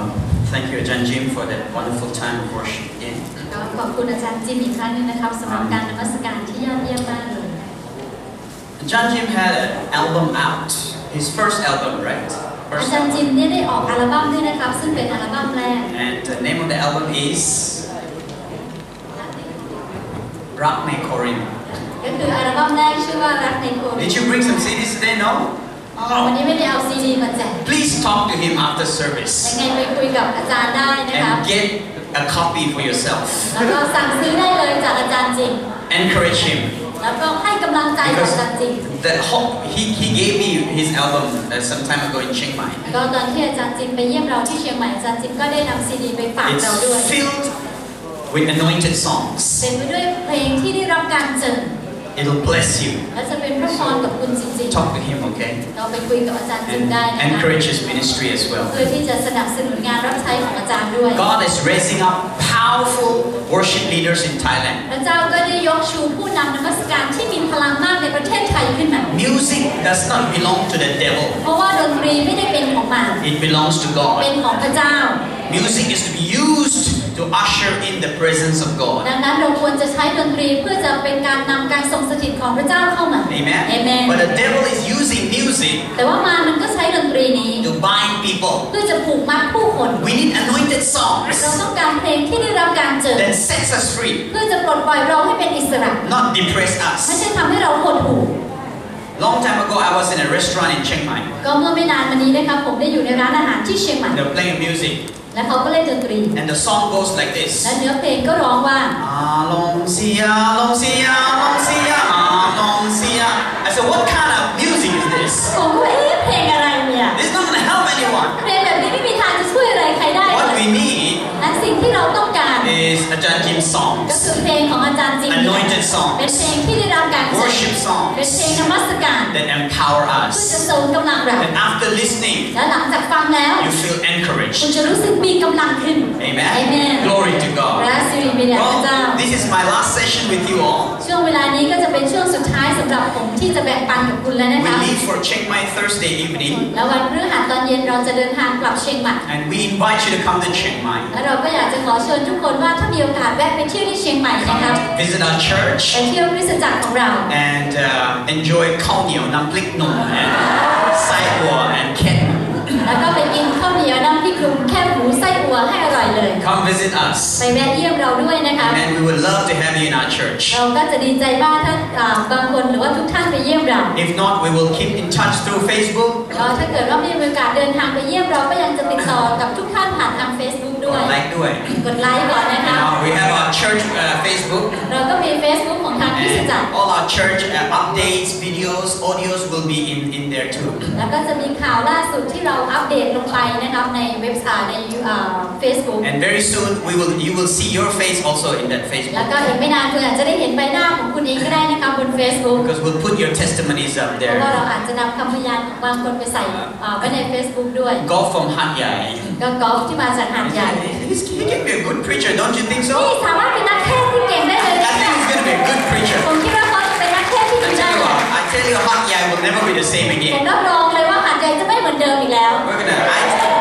Um, thank you, Ajahn Jim, for that wonderful time of worship again. ก็ขอบคุณอาจารย์จิมอีกครั้งหนึงนะครับสำหรับการนมัสการที่ยอดเยี่ยมมากเลย Ajahn Jim had an album out, his first album, right? อา First จารย์จิม album. เนี่ยได้ออกอัลบั้มด้วยนะครับ ซึ่งเป็นอัลบั้มแรก And the name of the album is Rock Me Korin. ก็คืออัลบั้มแรกชื่อว่ารักในโควิด Did you bring some CDs today? No? วันนี้ Oh. ไม่ได้เอาซีดีมาแจก Please talk to him after ยัง service ไงไปคุยกับอาจารย์ได้นะครับ and get a copy for yourself. แล้วก็สั่งซื้อได้เลยจากอาจารย์จิม Encourage him. แล้วก็ให้กำลังใจกับอาจารย์จิม The whole, he, he gave me his album uh, some time ago in Chiang Mai. ก็ตอนที่อาจารย์จิมไปเยี่ยมเราที่เชียงใหม่อาจารย์จิมก็ได้นำซีดีไปฝากเราด้วย It's filled with anointed songs. เต็มไปด้วยเพลงที่ได้รับการเจิม It'll bless you. และจะเป็นพระพรกับคุณจริง Talk to him, okay? ๆ เราไปคุยกับอาจารย์จิม And ได้นะคะ encourage his ministry as well. เพื่อที่จะสนับสนุนงานรับใช้ของอาจารย์ด้วย God is raising up powerful worship leaders in Thailand. พระเจ้าก็ได้ยกชูผู้นำนมัสการที่มีพลังมากในประเทศไทยขึ้นมา Music does not belong to the devil. เพราะว่าดนตรีไม่ได้เป็นของมาร It belongs to เป็ God. นของพระเจ้า Music is to be used to usher in the presence of God. ดังนั้นเราควรจะใช้ดนตรีเพื่อจะ เป็นการนำการทรงสถิตของพระเจ้าเข้ามา Amen. Amen. But the devil is using music แต่ว่ามารมันก็ใช้ดนตรีนี้ to bind people. เพื่อจะผูกมัดผู้คน We need anointed เรา songs ต้องการเพลงที่ได้รับการเจิม that sets us free, เพื่อจะปลดปล่อยเราให้เป็นอิสระ not depress ไม่ us. ใช่ทำให้เราหดหู่ Long time ago, I was in a restaurant in Chiang Mai. ก็เมื่อไม่นานมานี้นะคะผมได้อยู่ในร้านอาหารที่เชียงใหม่ They're playing music, และเขาก็เล่นดนตรี and the song goes like this. และเนื้อเพลงก็ร้องว่า Ah, long sia, long sia, long sia, ah, long sia. I said, what kind of music is this? ผมก็เอ๊ะเพลงอะไรเนี่ย This is not going to help anyone. เพลงแบบนี้ไม่มีทางจะช่วยอะไรใครได้เล What ย we need และสิ่งที่เราต้องการ is Ajahn Jim's ก็ songs, คือเพลงของอาจารย์จริง anointed เป็น songs เพลงที่ได้รับการเจิม Worship songs เป็นเพลงนมัสการ That empower เพื่อจะ us. เสริมกำลังเรา And after listening, และหลังจากฟังแล้ว you feel คุณ encouraged. จะรู้สึกมีกำลังขึ้น Amen. Amen Glory to พระ God. สิริมีแด่พระเจ้า Well, this is my last session with you all. ช่วงเวลานี้ก็จะเป็นช่วงสุดท้ายสำหรับผมที่จะแบ่งปันกับคุณแล้วนะ We คะ leave for Chiang Mai Thursday evening, แล้ววันพฤหัสตอนเย็นเราจะเดินทางกลับเชียงใหม่ and we invite you to come to Chiang Mai. และเราก็อยากจะขอเชิญทุกคนว่าถ้ามีโอกาสแวะไปเที่ยวที่เชียงใหม่นะคะ Come visit our ไป church เที่ยวคริสตจักรของเรา and uh, enjoy khao niao, nam plik nung, and sai hua and ket. แล้วก็ไปกินข้าวเหนียวน้ำพริกหนุ่มแคบหมูไส้อั่วให้อร่อยเลย Come visit us. ไปแวะเยี่ยมเราด้วยนะคะ And we would love to have you in our church. เราก็จะดีใจมากถ้าอ่าบางคนหรือว่าทุกท่านไปเยี่ยมเรา If not, we will keep in touch through Facebook. ก็ถ้าเกิดว่ามีโอกาสเดินทางไปเยี่ยมเราก็ยังจะติดต่อกับทุกท่านผ่านทาง Facebook ด้วย Like do it. กดไลค์ก่อนนะคะ Now we have our church uh, Facebook. เราก็มี Facebook ของทาง คริสตจักร And all our church uh, updates, videos, audios will be in, in there too. แล้วก็จะมีข่าวล่าสุดที่เราอัปเดตลงไปนะครับในเว็บไซต์ในเฟซบุ๊ก And very soon we will you will see your face also in that แล้ว Facebook ก็อีกไม่นานคุณอาจจะได้เห็นใบหน้าของคุณเองก็ได้นะคะบน Facebook because we'll put your testimonies up เพราะว่า there. เราอาจจะนำคำพยานของบางคนไปใส่อ่าไว้ใน Facebook ด้วย Golf from Hat Yai. ก็กอล์ฟที่มาจากหาดใหญ่ He's, he can be a good preacher, don't you think นี่ so? สามารถเป็น to be a good preacher. ผมคิดว่าเขาจะเป็นนักเทศน์ที่ I ดีได้ tell you what, I tell you, Hat Yai will never be the same ผม again. รับรองเลยว่าหาดใหญ่จะไม่เหมือนเดิมอีกแล้ว We're gonna. I,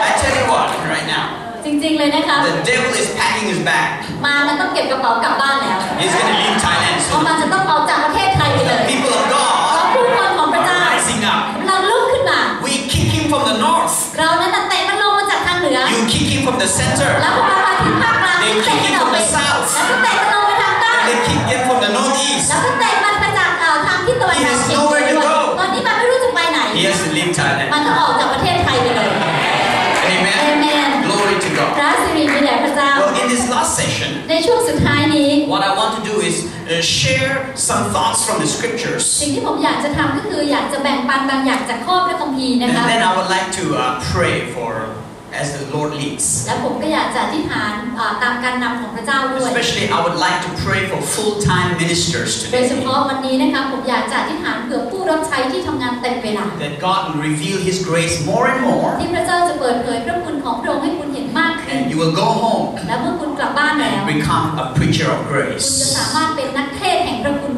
I tell you what, right now, จริง ๆ เลยนะคะ the devil is packing his bag. มามันต้องเก็บกระเป๋ากลับบ้านแล้ว He's going to leave Thailand เพราะ soon. มันจะต้องออกจากประเทศไทยไปเลย The people of เพราะ God ผู้คนของพระเจ้า are rising up. เราลุกขึ้นมา We kick him from the north. เรานั้นน่ะเตะมันลงมาจากทางเหนือ You kick him from the center. แล้วพอมาถึงภาคกลาง They เตะ kick มัน him ออก from ไป the south. แล้วก็เตะมัน they kick him from the northeast. แล้วก็เตะมันไปจากเอ่อทางที่ตะวันออกเฉียงเหนือ He has nowhere to ด้วย go. ตอนนี้มันไม่รู้จะไปไหน He has to leave มัน Thailand. ต้องออกจากประเทศไทยไปเลย Amen. เอเมน Glory to พ God. ระสิริมีแด่พระเจ้า Well, in this last session, ในช่วงสุดท้ายนี้ what I want to do is uh, share some thoughts from the scriptures. สิ่งที่ผมอยากจะทำก็คืออยากจะแบ่งปันบางอย่างจากข้อพระคัมภีร์นะ And คะ then I would like to uh, pray for as the Lord leads. และผมก็อยากจะอธิษฐานอ่าตามการนำของพระเจ้าด้วย Especially, I would like to pray for full-time ministers โดยเฉ today. พาะวันนี้นะคะผมอยากจะอธิษฐานเผื่อผู้รับใช้ที่ทำงานเต็มเวลา That God will reveal His grace more and more, ที่พระเจ้าจะเปิดเผยพระคุณของพระองค์ให้คุณเห็นมากขึ้น and you will go home และเมื่อคุณกลับบ้านแล้ว and become a preacher of คุณจะ grace. สามารถเป็นนักเทศ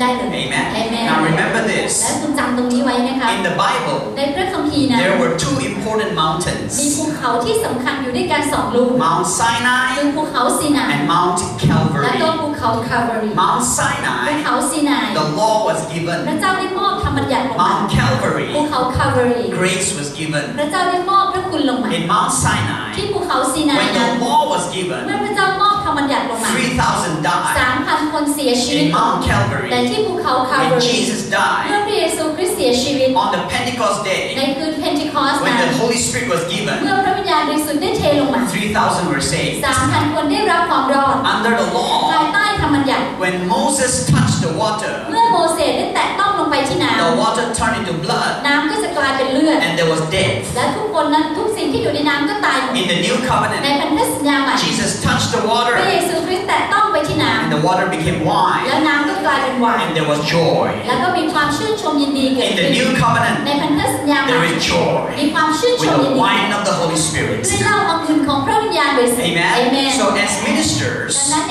ได้เลย Amen. เอเมน Now remember และ this. คุณจำตรงนี้ไว้นะคะ In the Bible, ในพระคัมภีร์นะ there were two important มี mountains ภูเขาที่สำคัญอยู่ด้วยกันสองลูก Mount คือ Sinai ภูเขาซีนาย and Mount และก็ Calvary. ภูเขาคาร์บารี Mount ภู Sinai, เขาซีนาย the law was พ given. ระเจ้าได้มอบธรรมบัญญัติลงมา Mount Calvary, ภูเขาคาร์บารี grace was given. พระเจ้าได้มอบพระคุณลงมา In Mount Sinai, ที่ภูเขาซีนาย when นั้น the law was เมื่อ given, พระเจ้ามอ บธรรมบัญญัติลงมา3,000 died. สามพันคนเสียชีวิต In Mount แต่ Calvary, ที่ภูเขาคาร์บา when รี Jesus เมื่อ died, พระเยซูคริสต์เสียชีวิต on the Pentecost ใน day, คืนเพนทิคอสต์ when นั้ the น Holy Spirit was เมื่ given, อพระวิญญาณบริสุทธิ์ได้เทลงมา3,000 were saved. สามพันคนได้รับความรอด Under the ภาย law, ใต้ธรรมบัญญัติ when Moses touched the water, เมื่อโมเสสได้แตะต้องลงไปที่น้ the water turned into blood ำน้ำก็จะกลายเป็นเลือด and there was death. และทุกคนนั้นทุกสิ่งที่อยู่ในน้ำก็ตายหมด In the new ใน covenant, พันธสัญญาใหม่ Jesus touched the พระ water เยซูคริสต์แตะต้องไปที่น้ and the water became ำ wine แล้วน้ำก็กลายเป็นไวน์ and there was joy. แล้วก็มีความชื่นชมยินดีเกิด In ขึ้ the น new covenant, ในพันธสัญญาใหม่ there is joy มีความชื่นช with มยิ the นดี wine of the Holy ด้วย Spirit. เหล้าองุ่นของพระวิญญาณบริสุทธิ์ Amen. เอเมน So as ดัง ministers, นั้น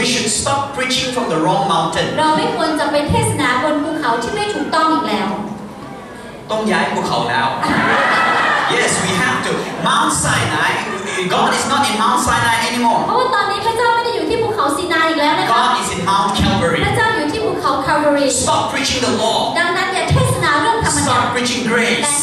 we should stop preaching from the wrong mountain. เราไม่ควรจะไปเทศนาบนภูเขาที่ไม่ถูกต้องอีกแล้ว ต้องย้ายภูเขาแล้ว Yes, we have to. Mount Sinai, God is not in Mount Sinai เพ anymore. ราะว่าตอนนี้พระเจ้าไม่ได้อยู่ที่ภูเขาซีนายอีกแล้วนะคะ God is in Mount พ Calvary. ระเจ้าอยู่ที่ภูเขาคาร์บารี Stop preaching the law. ดังนั้นอย่าเทศนาเรื่องธรรมญา Start preaching แต่ grace.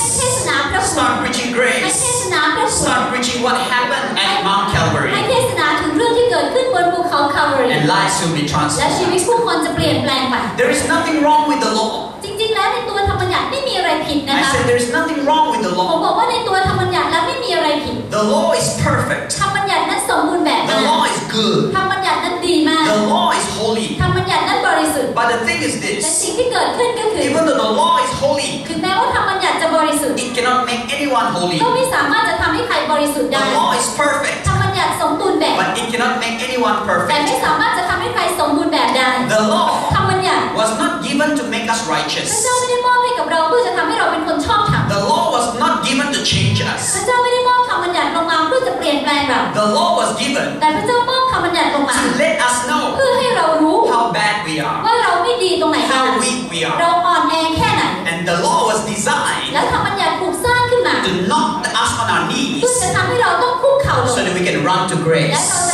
lives will be และชีวิต transformed. ผู้คนจะเปลี่ยนแปลงไป There is nothing wrong with the law. จริงๆ แล้วในตัวธรรมญาติไม่มีอะไรผิดนะ I คะ said there is nothing wrong with the ผม law. บอกว่าในตัวธรรมญาติแล้วไม่มีอะไรผิด The law is perfect. ธรรมญาตินั้นสมบูรณ์แบบ The มาก law is good. ธรรมญาตินั้นดีมาก The law is holy. ธรรมญาตินั้นบริสุทธิ์ But the thing is แต่ this สิ่งที่เกิดขึ้นก็คือ even though the law is holy, ถึงแม้ว่าธรรมญาติจะบริสุทธิ์ it cannot make anyone holy. ก็ไม่สามารถจะทำให้ใครบริสุทธิ์ The ได้ law is perfect, ธรรมญาติสมบูรณ์แบบ but it cannot make anyone แต่ perfect. ไม่สามารถจะทำ ให้ใครสมบูรณ์แบบได้ The law ธรรมญาติ was not given to make us พระ righteous. เจ้าไม่ได้มอบให้กับเราเพื่อจะทำให้เราเป็นคนชอบธรรม The law was not given to change พ us. ระเจ้าไม่ได้มอบธรรมญาติลงมาเพื่อจะเปลี่ยนแปลงเรา The law was given แต่พระเจ้ามอบธรรมญาติลงมา to let us know เพื่อให้เรารู้ how bad we are, ว่าเราไม่ดีตรงไหนบ้าง how weak we เรา are. อ่อนแอแค่ไหน And the law was designed แล้วธรรมญาติถูกสร้างขึ้นมา to knock us on our เพื่อ knees จะทำให้เราต้องคุกเข่าลง so that we can run to และ grace. เราจะได้วิ่งเข้า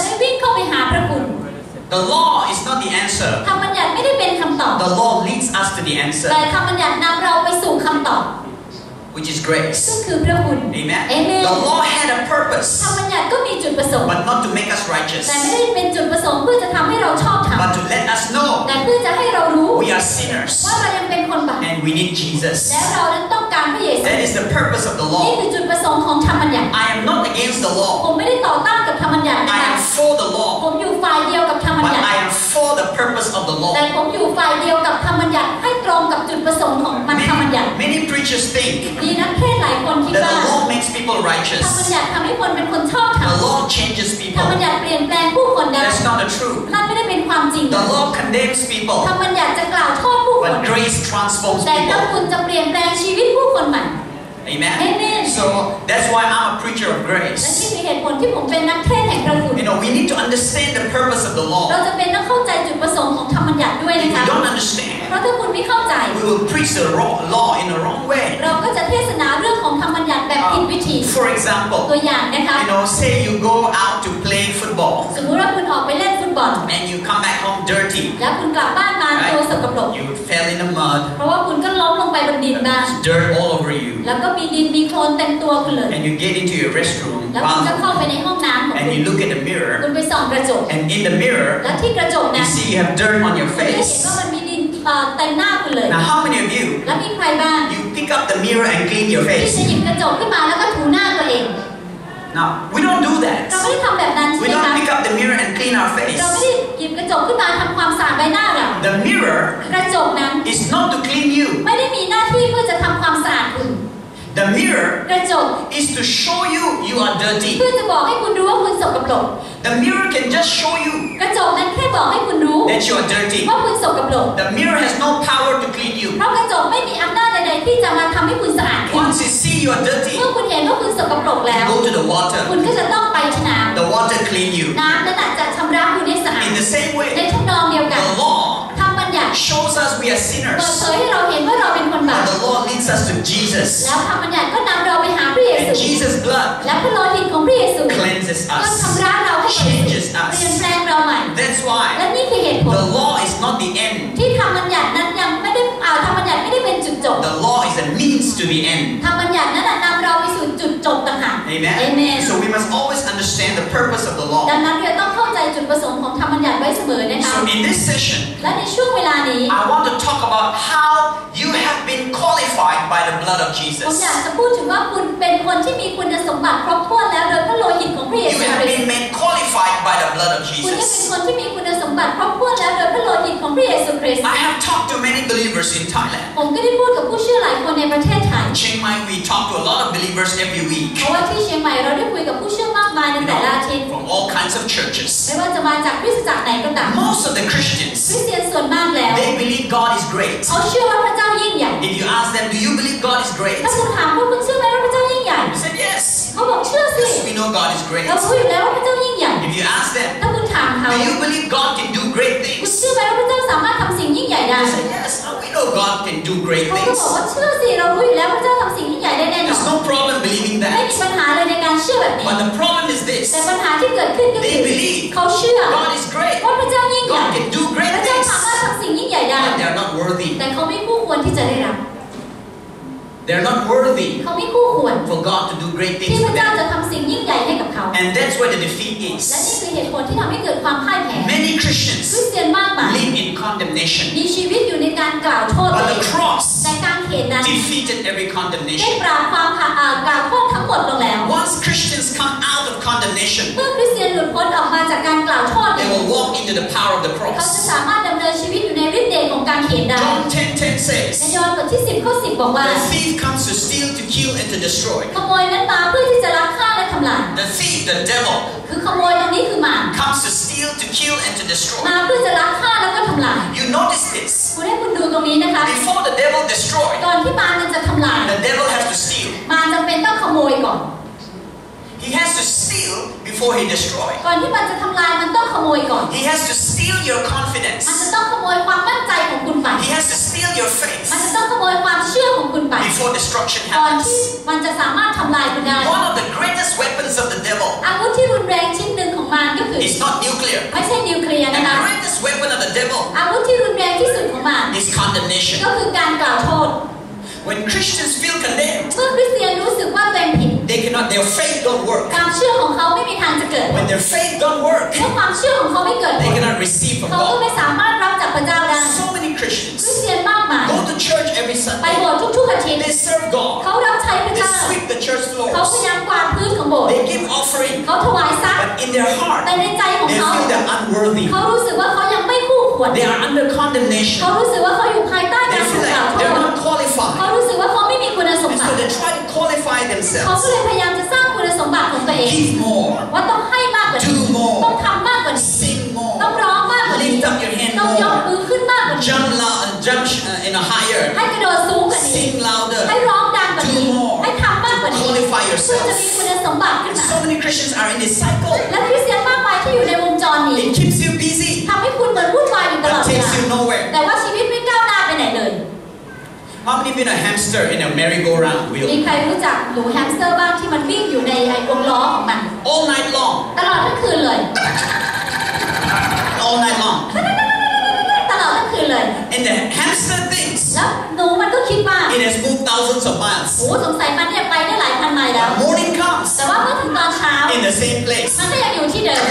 The law is not the answer. ธรรมญาติไม่ได้เป็นคำตอบ The law leads us to the แต่ answer, ธรรมญาตินำเราไปสู่คำตอบ which is grace. ซึ่งคือพระคุณ Amen. Amen. The law had a ธร purpose, รมญาติก็มีจุดประสงค์ but not to make us righteous, แต่ไม่ได้เป็นจุดประสงค์เพื่อจะทำให้เราชอบธรรม but to let us know แต่เพื่อจะให้เรารู้ we are sinners ว่าเรายังเป็นคนบาป and we need และ Jesus. เรานั้นต้องการพระเยซู That is the purpose of the นี่ law. คือจุดประสงค์ของธรรมญาติ I am not against the law. ผมไม่ได้ต่อต้านกับธรรมญาตินะ I คะ am for the ผ law, law. Purpose of the แต่ law. ผมอยู่ฝ่ายเดียวกับธรรมญาติให้ตรงกับจุดประสงค์ของมันธรรมญาติ Many, many preachers think มีนักเทศน์หลายคนคิด that ว่า the law makes people ธรรม righteous. ญาติทำให้คนเป็นคนชอบธรร The ม law changes ธรรม people. ญาติเปลี่ยนแปลงผู้คนได้ That's not the truth. นั่นไม่ได้เป็นความจริง The law condemns ธร people, รมญาติจะกล่าวโทษผู้คน but grace transforms แต่พระ people. คุณจะเปลี่ยนแปลงชีวิตผู้คนใหม่ Amen. Amen. So that's why I'm a preacher of และ grace. นี่คือเหตุผลที่ผมเป็นนักเทศน์แห่งพระคุณ You know, we need to understand the purpose of the เรา law. จะเป็นต้องเข้าใจจุดประสงค์ของธรรมญาติด้วย If นะ we คะ don't understand, เพราะถ้าคุณไม่เข้าใจ we will preach the wrong law in the wrong way. เราก็จะเทศนาเรื่องของธรรมญาติแบบผิดวิธี For example, ตัวอย่างนะคะ you know, say you go out to play football สมมุติว่าคุณออกไปเล่นฟุตบอล and you come back home dirty. แล้วคุณกลับบ้านมาตัวสกปรก You fell in the mud, เพราะว่าคุณก็ล้มลงไปบนดินบ้าง dirt all over you, แล้วก็มีดินมีโคลนเต็มตัวคุณเลย and you get into your restroom แล้วคุณก็ bathroom, เข้าไปในห้องน้ำของ and คุณ you look at the คุ mirror, ณไปส่องกระจก and in the mirror, แล้วที่กระจก you นั้น see you have dirt on your คุณได้เห็น face. ว่ามันมีดินเอ่อเต็มหน้าคุณเลย Now, how many of you แล้วมีใครบ้าง you pick up the mirror and clean your ที่จะ face? หยิบกระจกขึ้นมาแล้วก็ถูหน้าตัวเอง Now, we don't do เรา that. ไม่ได้ทำแบบนั้นใช่ We ไหม don't คะ pick up the mirror and clean our เรา face. ไม่ได้หยิบกระจกขึ้นมาทำความสะอาดใบหน้าเรา The mirror กระจกนั้น is not to clean you. ไม่ได้มีหน้าที่เพื่อจะทำความสะอาดคุณ The mirror กระจก is to show you you are dirty. เพื่อจะบอกให้คุณรู้ว่าคุณสกปรก The mirror can just show you กระจกนั้นแค่บอกให้คุณรู้ that you are dirty. ว่าคุณสกปรก The mirror has no power to clean you. เพราะกระจกไม่มีอำนาจใดๆที่จะมาทำให้คุณสะอาดขึ้น Once you see you are dirty, เมื่อคุณเห็นว่าคุณสกปรกแล้ว go to the water. คุณก็จะต้องไปที่น้ The water clean you. ำน้ำนั้นอาจจะชำระคุณให้สะอาด In the same ใน way, ทำน shows us we are เปิด sinners. เผยให้เราเห็นว่าเราเป็นคนบาป And the Lord leads us to Jesus. แล้วคำบัญญัติก็นำเราไปหาพระเย And ซู Jesus' blood และพระโลหิตของพระเยซู cleanses ก็ us, ชำระเราให้บริสุท changes ธิ์เปลี่ยน us. แปลงเราใหม่ That's และ why นี่คือเหตุผล the law is not the end. ที่ธรรมบัญญัตินั้นยังไม่ได้อ่าธรรมบัญญัติไม่ได้เป็นจุดจบ The law is a means to the end. ธรรมบัญญัตินั้นน่ะนำเราไปสู่จุดจบต่างหาก Amen. เอเมน So we must always understand the purpose of the law. ดังนั้นเราต้องเข้าใจจุดประสงค์ของธรรมบัญญัติไว้เสมอนะคะ So in this session, และในช่วงเวลานี้ I want to talk about how you have been qualified by the blood of ผม Jesus. อยากจะพูดถึงว่าคุณเป็นคนที่มีคุณสมบัติครบถ้วนแล้วโดยพระโลหิตของพระเย You ซู have คริส been ต์ made qualified by the blood of คุณได้เป็น Jesus. คนที่มีคุณสมบัติครบถ้วนแล้วโดยพระโลหิตของพระเยซูคริสต์ I have talked to many believers in Thailand. ผมก็ได้พูดกับผู้เชื่อหลายคนในประเทศไทย Chiang Mai, we talk to a lot of believers every week เพราะว่าที่เชียงใหม่เราได้คุยกับผู้เชื่อมาก มายใน you แต่ละอาทิตย์ know, from all kinds of churches. ไม่ว่าจะมาจากคริสตจักรไหนก็ตาม Most of the คริ Christians, สเตียนส่วนมากแล้ว they believe God is great. เขาเชื่อว่าพระเจ้ายิ่งใหญ่ If you ask them, do you believe God is great? ถ้าคุณถามว่าคุณเชื่อไหมว่าพระเจ้ายิ่งใหญ่ They said yes. เขาบอกเชื่อสิ Yes, we know God is great. เรารู้อยู่แล้วว่าพระเจ้ายิ่งใหญ่ If you ask them, ถ้าคุณถามเขา do you believe God can do great คุณ things? เชื่อไหมว่าพระเจ้าสามารถทำสิ่งยิ่งใหญ่ได้ They said yes. uh, We know God can do great เขาก็ things. บอกว่าเชื่อสิเรารู้อยู่แล้วพระเจ้าทำสิ่งยิ่งใหญ่ ได้แน่นอน There's no problem believing ไม่ that. มีปัญหาเลยในการเชื่อแบบนี้ But the problem is แต่ this ปัญหาที่เกิดขึ้นก็คือ They believe เขาเชื่อ God is great. ว่าพระเจ้ายิ่งใหญ่ God can do พ great ระเจ้า things. สามารถทำสิ่งยิ่งใหญ่ได้ But they're not worthy. แต่เขาไม่คู่ควรที่จะได้รับ They're not worthy เขาไม่คู่ควร for God to do great ที่ things พ for ระเจ้า them. จะทำสิ่งยิ่งใหญ่ให้กับเขา And that's where the defeat และ is. นี่คือเหตุผลที่ทำให้เกิดความพ่ายแพ้ Many คริ Christians สเตียนมากมาย live in condemnation. มีชีวิตอยู่ในการกล่าวโทษตัว But เอ the ง cross แต่การเขตนั้น defeated every ได้ condemnation. ปราบความอ่ากล่าวโทษทั้งหมดลงแล้ว Once Christians come out of condemnation, เมื่อคริสเตียนหลุดพ้นออกมาจากการกล่าวโทษ they เนี่ย will walk into the power of the เขาจะ cross. สามารถดำเนินชีวิตอยู่ในฤทธิ์เดชของการเขียนได้ John 10 10ใน says, ยอห์นบทที่10ข้อ10บอกว่า The thief comes to steal, to kill, and to destroy. ขโมยนั้นมาเพื่อที่จะลักฆ่าและทำลาย The thief, the devil, คือขโมย comes to steal, to kill, and to destroy. มาเพื่อจะลักฆ่าแล้วก็ทำลาย You notice this. คุณให้คุณดูตรงนี้นะคะ Before the devil destroyed, ก่อนที่มารมันจะทำลาย the devil has to steal. มารจำเป็นต้องขโมยก่อน He has to steal before he destroys. ก่อนที่มันจะทำลายมันต้องขโมยก่อน He has to steal your มันจะ confidence. ต้องขโมยความมั่นใจของคุณไป He has to steal your faith มันจะต้องขโมยความเชื่อของคุณไป before destruction ก่อนที่ happens. มันจะสามารถทำลายคุณได้ One of the greatest devil อาวุธที่รุนแรงที่สุดของมาร is condemnation. ก็คือการกล่าวโทษ When Christians feel condemned, เมื่อคริสเตียนรู้สึกว่าตัวเองผิด they cannot, their faith don't work. ความเชื่อของเขาไม่มีทางจะเกิด When their faith don't work, เมื่อความเชื่อของเขาไม่เกิดผ they ล cannot receive from เขาก็ God. ไม่สามารถรับจากพระเจ้าได้ So many คริส Christians เตียนมากมาย go to church every ไป Sunday. โบสถ์ทุกๆอาทิตย์ They serve God. เขารับใช้พระ They เจ้า sweep the church เขาพ floors. ยายามกวาดพื้นของโบสถ์ They give offering. เขาถวายทรัพย์ But in their heart, แต่ในใจของ they เขา feel they're unworthy. เขารู้สึกว่าเขายังไม่คู่ค วร They are under condemnation. เขารู้สึกว่าเขาอยู่ภายใต้ They การถู feel กกล่าว like โท they're ษ not เขา qualified. รู้สึกว่าเขาไม่มีคุณสม And บั so ติ they try to qualify เขา themselves. ก็เลยพยายามจะสร้างคุณสมบัติของตัวเอง Give more. ว่าต้องให้มากกว่านี้ Do more. ต้องทำมากกว่านี้ Sing ต้อง more. ร้องมากกว่านี้ Lift up your hand ต้องยก more. มือขึ้นมากกว่านี้ Jump loud and jump uh, in a higher. ให้กระโดดสูงกว่านี้ Sing ให้ louder. ร้องดังกว่านี้ Do more. ให้ทำมากกว่านี้ Qualify เพื่อ yourself. จะมีคุณสมบัติขึ้น And มา so many Christians are in this cycle. และคริสเตียนมากมายที่อยู่ในวงจรนี้ It keeps you busy, ทำให้คุณ เหมือนวุ่นวายอยู่ตลอด but เว takes ลา you nowhere. แต่ว่าชีวิตไม่ก้าวหน้าไปไหนเลย How many of you know a hamster in a merry-go-round มี wheel? ใครรู้จักหนูแฮมสเตอร์บ้างที่มันวิ่งอยู่ในไอ้วงล้อของมัน All night long. ตลอดทั้งคืนเลย All night long. ตลอดทั้งคืนเลย And the hamster thinks แล้วหนูมันก็คิดว่า it has moved thousands of โอ้ miles. สงสัยมันเนี่ยไปได้หลายพันไมล์แล้ว But morning comes แต่ว่าเมื่อถึงตอนเช้า in the same place. มันก็ยังอยู่ที่เดิม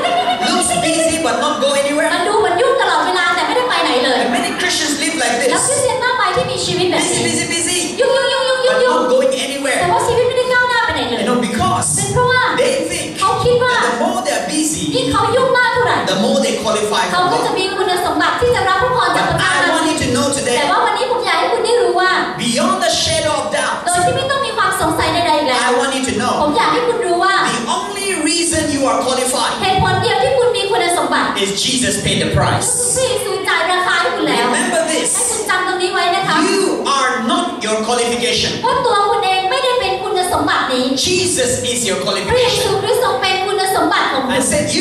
Looks busy but not go มัน anywhere. ดูเหมือนยุ่งตลอดเวลาแต่ไม่ได้ไปไหนเลย And many Christians live like แล้วคริส this. เตียนมากมายที่มีชีวิตแบบ Busy, นี้ busy, busy. ยุ่งยุ่งยุ่งยุ่งยุ่ง But ยุ่ง not going แต่ anywhere. ว่าชีวิตไม่ได้ก้าวหน้าไปไหนเลย You know, because เป็นเพราะว่า they think เขาคิดว่า that the more they're ยิ่ง busy, เขายุ่งมากเท่าไหร่ the more they qualify เขา for ก็จะ God. มีคุณสมบัติที่จะรับพระพรจากพ But ระเจ้า I นั้น want you to know แต่ today, ว่าวันนี้ผมอยากให้คุณได้รู้ว่า beyond the shadow of doubt, โดยที่ไม่ต้องมีความสงสัยใดๆอีกแล้ว I want you to ผม know อยากให้คุณรู้ว่า the only reason you are qualified เหตุผลเดียวที่คุณมีคุณสมบัติ is Jesus paid the ก็ price. คือพระเยซูจ่ายราคาให้คุณแล้ว Remember ให้ this คุณจำตรงนี้ไว้นะคะ you are not your qualification, ว่าตัวคุณเองไม่ได้เป็นคุณสมบัตินี้ Jesus is your พระเยซู qualification. คริสต์ทรงเป็นคุณสมบัติของคุ I ณ said, you